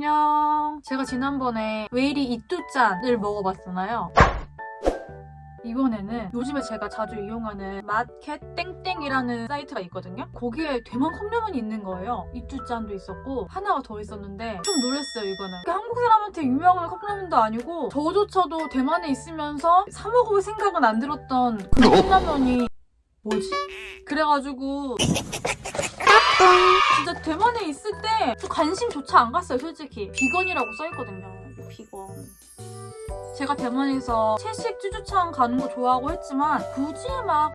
안녕. 제가 지난번에 웨이리 이뚜짠을 먹어봤잖아요. 이번에는 요즘에 제가 자주 이용하는 마켓 땡땡이라는 사이트가 있거든요. 거기에 대만 컵라면이 있는 거예요. 이뚜짠도 있었고 하나가 더 있었는데 좀 놀랐어요 이거는. 그러니까 한국 사람한테 유명한 컵라면도 아니고 저조차도 대만에 있으면서 사 먹어볼 생각은 안 들었던 그 컵라면이 뭐지? 그래가지고 대만에 있을 때저 관심조차 안 갔어요 솔직히. 비건이라고 써있거든요 비건. 제가 대만에서 채식 쭈쭈창 가는 거 좋아하고 했지만 굳이 막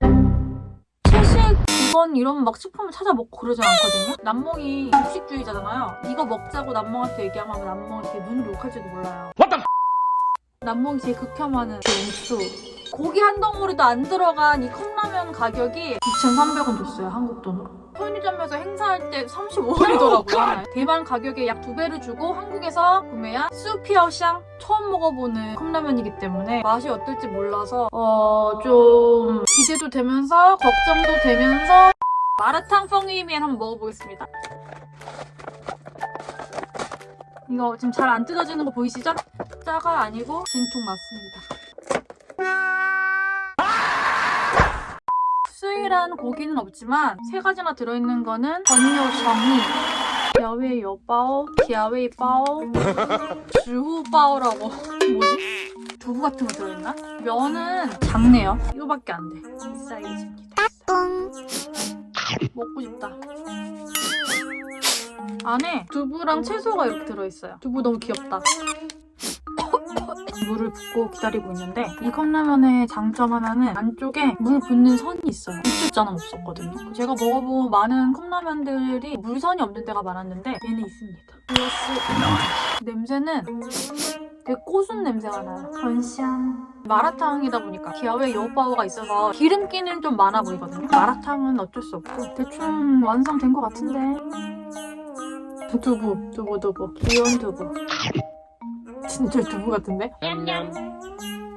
채식 비건 이런 막 식품을 찾아 먹고 그러진 않거든요? 남몽이 육식주의자잖아요. 이거 먹자고 남몽한테 얘기하면 남몽이 이렇게 눈을 욕할지도 몰라요. 남몽이 제일 극혐하는 그 옥수 고기 한 덩어리도 안 들어간 이 컵라면 가격이 2,300원 줬어요 한국 돈으로. 편의점에서 행사할 때 35원이더라고요. 대만 가격에 약두 배를 주고 한국에서 구매한 수피어샹 처음 먹어보는 컵라면이기 때문에 맛이 어떨지 몰라서 어 좀 기대도 되면서 걱정도 되면서 마라탕 펑이미엔 한번 먹어보겠습니다. 이거 지금 잘 안 뜯어지는 거 보이시죠? 짜가 아니고 진퉁 맞습니다 수일한 고기는 없지만 세 가지나 들어있는 거는 건요정이 야웨이 여바오, 야웨이 바오, 주후 바오라고 뭐지? 두부 같은 거 들어있나? 면은 작네요. 이거밖에 안 돼. 이 사이즈입니다. 먹고 싶다. 안에 두부랑 채소가 이렇게 들어있어요. 두부 너무 귀엽다. 물을 붓고 기다리고 있는데 이 컵라면의 장점 하나는 안쪽에 물 붓는 선이 있어요. 이쪽자는 없었거든요. 제가 먹어본 많은 컵라면들이 물선이 없는 데가 많았는데 얘는 있습니다. 냄새는 되게 고순 냄새가 나요. 건香. 마라탕이다 보니까 기아웨 여우바오가 있어서 기름기는 좀 많아 보이거든요. 마라탕은 어쩔 수 없고 대충 완성된 것 같은데 두부, 두부, 두부. 귀여운 두부. 진짜 두부 같은데?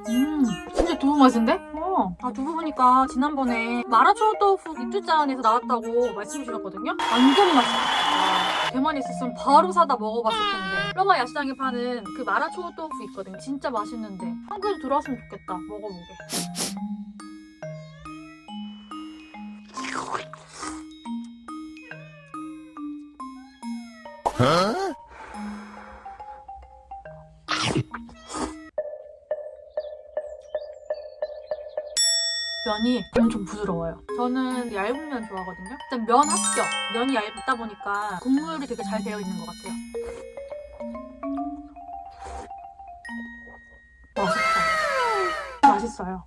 음, 진짜 두부 맛인데? 어. 아, 두부 보니까 지난번에 마라초우豆腐 이뚜짠에서 나왔다고 말씀 주셨거든요? 완전 맛있다. 아, 대만에 있었으면 바로 사다 먹어봤을 텐데. 뼈마 야시장에 파는 그 마라초우豆腐 있거든. 진짜 맛있는데. 한국에도 들어왔으면 좋겠다. 먹어보게. 면이 엄청 부드러워요. 저는 얇은 면 좋아하거든요. 일단 면 합격. 면이 얇다 보니까 국물이 되게 잘 되어 있는 것 같아요. 맛있다. 맛있어요.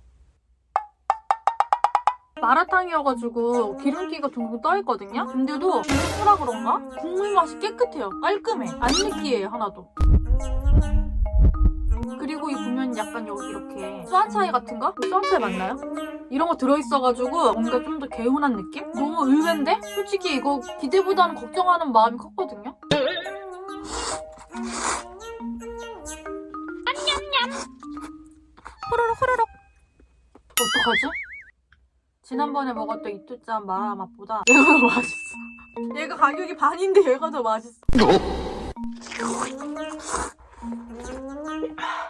마라탕이어가지고 기름기가 둥둥 떠있거든요? 근데도 국수라 그런가? 국물 맛이 깨끗해요. 깔끔해. 안 느끼해요, 하나도. 그리고 이 보면 약간 여기 이렇게 수한차이 같은 거? 수한차이 맞나요? 이런 거 들어있어가지고 뭔가 좀 더 개운한 느낌? 너무 의외인데? 솔직히 이거 기대보다는 걱정하는 마음이 컸거든요? 호로록 호로록 어떡하지? 지난번에 먹었던 이뚜짠 마라 맛보다 얘가 더 맛있어 얘가 가격이 반인데 얘가 더 맛있어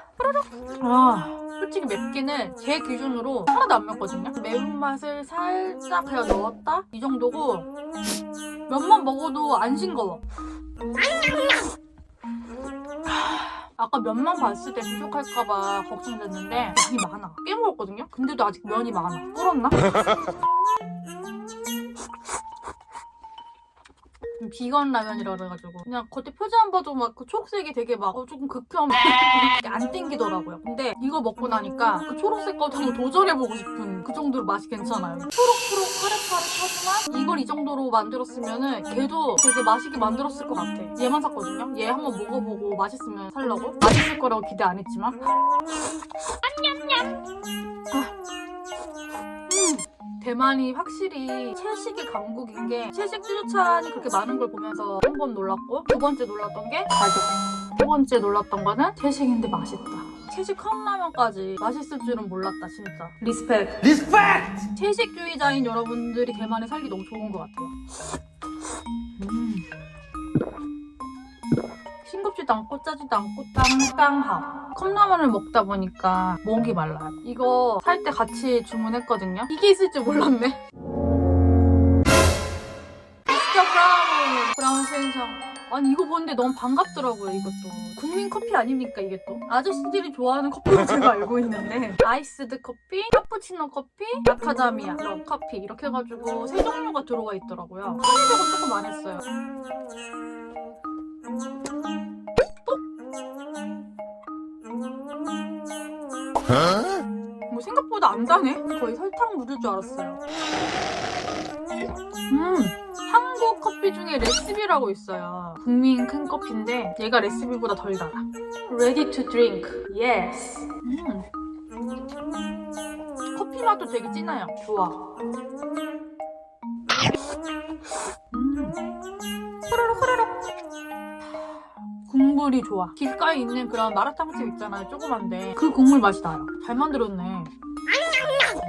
아, 솔직히 맵기는 제 기준으로 하나도 안 맵거든요. 매운맛을 살짝 그냥 넣었다? 이 정도고 면만 먹어도 안 싱거워. 아까 면만 봤을 때 부족할까봐 걱정됐는데 면이 많아. 꽤 먹었거든요? 근데도 아직 면이 많아. 불었나? 비건 라면이라 그래가지고 그냥 겉에 표지만 봐도 막 그 초록색이 되게 막 어, 조금 극혐 안 땡기더라고요. 근데 이거 먹고 나니까 그 초록색 것도 한번 도전해보고 싶은 그 정도로 맛이 괜찮아요. 초록초록 파릇파릇하지만 이걸 이 정도로 만들었으면은 걔도 되게 맛있게 만들었을 것 같아. 얘만 샀거든요. 얘 한번 먹어보고 맛있으면 살려고? 맛있을 거라고 기대 안 했지만 대만이 확실히 채식이 강국인 게 채식 쭈쭈찬이 그렇게 많은 걸 보면서 한 번 놀랐고 두 번째 놀랐던 게 가격. 세 번째 놀랐던 거는 채식인데 맛있다. 채식 컵라면까지 맛있을 줄은 몰랐다 진짜. 리스펙. 리스펙트! 채식주의자인 여러분들이 대만에 살기 너무 좋은 것 같아요. 음. 싱겁지도 않고 짜지도 않고 깡깡하고 컵라면을 먹다 보니까 목이 말라요. 이거 살 때 같이 주문했거든요. 이게 있을 줄 몰랐네. 진짜 브라운 브라운 센션. 아니 이거 보는데 너무 반갑더라고요 이것도 국민 커피 아닙니까 이게 또 아저씨들이 좋아하는 커피로 제가 알고 있는데 아이스드 커피, 카푸치노 커피, 이런 커피 이렇게 해가지고 세 종류가 들어가 있더라고요 편의점은 조금 안 했어요 뭐 생각보다 안 다네 거의 설탕 묻을 줄 알았어요 음 한국 커피 중에 레시피라고 있어요. 국민 큰 커피인데 얘가 레시피보다 덜 달아. Ready to drink. Yes. 음. 커피 맛도 되게 진해요. 좋아. 음. 후루룩 후루룩. 국물이 좋아. 길가에 있는 그런 마라탕집 있잖아요. 조그만데 그 국물 맛이 나요. 잘 만들었네.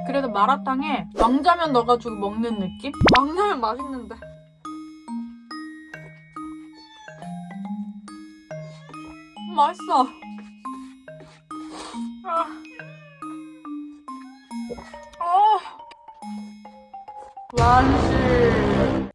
그래도 마라탕에 왕자면 넣어가지고 먹는 느낌? 왕자면 맛있는데. 맛있어. 아. 아. 완실.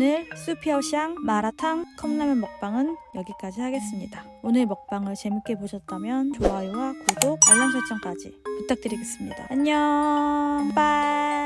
오늘 수피어샹 마라탕 컵라면 먹방은 여기까지 하겠습니다. 오늘 먹방을 재밌게 보셨다면 좋아요와 구독, 알람 설정까지 부탁드리겠습니다. 안녕, 빠이.